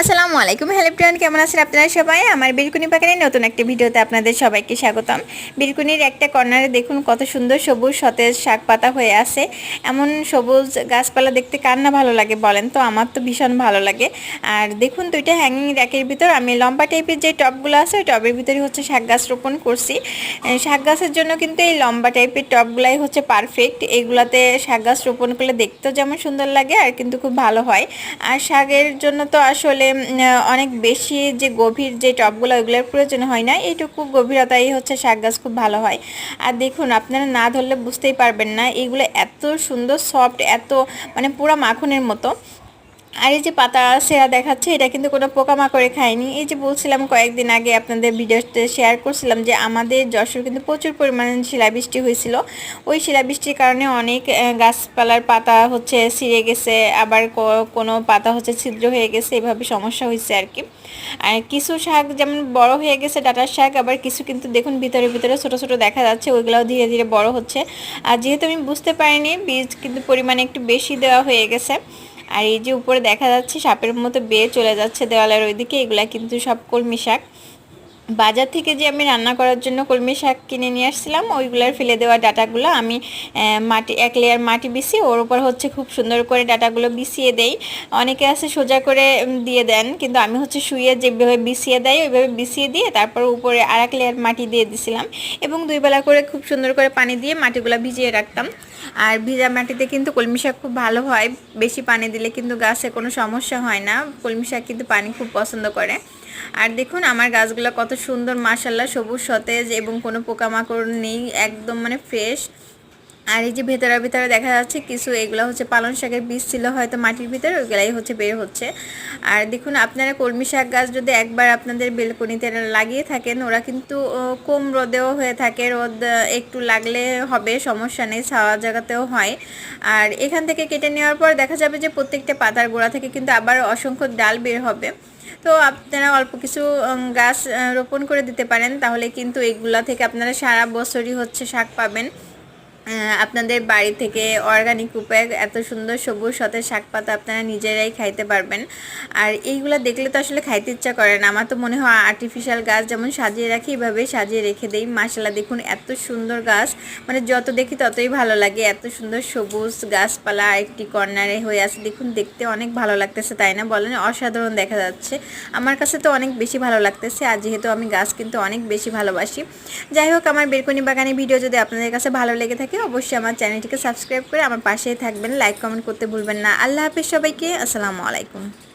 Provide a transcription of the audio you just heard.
আসসালামু আলাইকুম, হ্যালো প্রিয়ন কেমন আছেন আপনারা সবাই? আমার বিলকুনি বাগানের নতুন একটি ভিডিওতে আপনাদের সবাইকে স্বাগতম। বিলকুনির একটা কর্নারে দেখুন কত সুন্দর সবুজ সতেজ শাক পাতা হয়ে আছে। এমন সবুজ গাছপালা দেখতে কার না ভালো লাগে বলেন তো? আমার তো ভীষণ ভালো লাগে। আর দেখুন দুইটা হ্যাঙ্গিং র্যাকের ভিতর আমি লম্বা টাইপের যে টবগুলো আছে, ওই টবের ভিতরে হচ্ছে শাক গাছ রোপণ করছি। শাক গাছের জন্য কিন্তু এই লম্বা টাইপের টবগুলাই হচ্ছে পারফেক্ট এগুলাতে শাক গাছ রোপণ করলে দেখতেও যেমন সুন্দর লাগে আর কিন্তু খুব ভালো হয়। আর শাকের জন্য তো আসলে অনেক বেশি যে গভীর যে টপগুলো, ওইগুলোর প্রয়োজন হয় না। এইটুকু গভীরতাই হচ্ছে শাক গাছ খুব ভালো হয়। আর দেখুন, আপনারা না ধরলে বুঝতেই পারবেন না, এগুলো এত সুন্দর সফট এত মানে পুরো মাখনের মতো। আর এই যে পাতা সেরা দেখাচ্ছে, এটা কিন্তু কোনো পোকামাকড়ে খায়নি। এই যে বলছিলাম কয়েকদিন আগে আপনাদের ভিডিওতে শেয়ার করছিলাম যে আমাদের যশোর কিন্তু প্রচুর পরিমাণে শিলাবৃষ্টি হয়েছিল। ওই শিলাবৃষ্টির কারণে অনেক গাছপালার পাতা হচ্ছে ছিঁড়ে গেছে, আবার কোনো পাতা হচ্ছে ছিদ্র হয়ে গেছে, এভাবে সমস্যা হয়েছে আর কি। আর কিছু শাক যেমন বড় হয়ে গেছে, ডাটার শাক, আবার কিছু কিন্তু দেখুন ভিতরে ভিতরে ছোট ছোট দেখা যাচ্ছে, ওইগুলোও ধীরে ধীরে বড় হচ্ছে। আর যেহেতু আমি বুঝতে পারিনি, বীজ কিন্তু পরিমাণে একটু বেশি দেওয়া হয়ে গেছে। আর এই যে উপরে দেখা যাচ্ছে সাপের মতো বেয়ে চলে যাচ্ছে দেওয়ালের ওইদিকে, এগুলা কিন্তু সব কলমি শাক। বাজার থেকে যে আমি রান্না করার জন্য কলমি শাক কিনে নিয়ে আসছিলাম, ওইগুলার ফেলে দেওয়া ডাটাগুলো আমি মাটি, এক লেয়ার মাটি বিছিয়ে ওর উপর হচ্ছে খুব সুন্দর করে ডাটাগুলো বিছিয়ে দেই। অনেকে আছে সোজা করে দিয়ে দেন, কিন্তু আমি হচ্ছে শুয়ে যেভাবে বিছিয়ে দেয় ওইভাবে বিছিয়ে দিয়ে তারপর উপরে আর এক লেয়ার মাটি দিয়ে দিছিলাম এবং দুই বেলা করে খুব সুন্দর করে পানি দিয়ে মাটিগুলো ভিজিয়ে রাখতাম। আর ভিজা মাটিতে কিন্তু কলমি শাক খুব ভালো হয়, বেশি পানি দিলে কিন্তু গাছে কোনো সমস্যা হয় না, কলমি শাক কিন্তু পানি খুব পছন্দ করে। আর দেখুন, আমার গাছগুলো কত সুন্দর মাসাল্লাহ সবুজ, সতেজ এবং কোনো পোকামাকড় নেই, একদম মানে ফ্রেশ আর এই যে ভেতরে ভেতরে দেখা যাচ্ছে কিছু, এগুলো হচ্ছে পালং শাকের বীজ ছিল হয়তো মাটির ভিতরে, ওইগুলাই হচ্ছে বের হচ্ছে। আর দেখুন, আপনারা কলমি শাক গাছ যদি একবার আপনাদের বেলকনিতে লাগিয়ে থাকেন, ওরা কিন্তু কম রোদেও হয়ে থাকে। রোদ একটু লাগলে হবে, সমস্যা নেই, ছাওয়া জায়গাতেও হয়। আর এখান থেকে কেটে নেওয়ার পর দেখা যাবে যে প্রত্যেকটা পাতার গোড়া থেকে কিন্তু আবার অসংখ্য ডাল বের হবে। তো আপনারা অল্প কিছু গাছ রোপণ করে দিতে পারেন, তাহলে কিন্তু এগুলা থেকে আপনারা সারা বছরই হচ্ছে শাক পাবেন। আপনাদের বাড়ি থেকে অর্গানিক উপায়ে এত সুন্দর সবুজ সতেজ শাক পাতা আপনারা নিজেরাই খাইতে পারবেন। আর এইগুলা দেখলে তো আসলে খাইতে ইচ্ছা করে না। আমার তো মনে হয় আর্টিফিশিয়াল গাছ যেমন সাজিয়ে রাখি এইভাবে সাজিয়ে রেখে দেই। মাসালা দেখুন এত সুন্দর গাছ। মানে যত দেখি ততই ভালো লাগে। এত সুন্দর সবুজ গাছপালা একটি কর্নারে হয়ে আছে। দেখুন, দেখতে অনেক ভালো লাগতেছে, তাই না? বলেন, অসাধারণ দেখা যাচ্ছে। আমার কাছে তো অনেক বেশি ভালো লাগতেছে। আর যেহেতু আমি গাছ কিন্তু অনেক বেশি ভালোবাসি। যাই হোক, আমার বেরকনি বাগানের ভিডিও যদি আপনাদের কাছে ভালো লেগে থাকে অবশ্যই আমার চ্যানেলটিকে সাবস্ক্রাইব করে আমার পাশেই থাকবেন, লাইক, কমেন্ট করতে ভুলবেন না। আল্লাহ হাফিজ সবাইকে, আসসালামু আলাইকুম।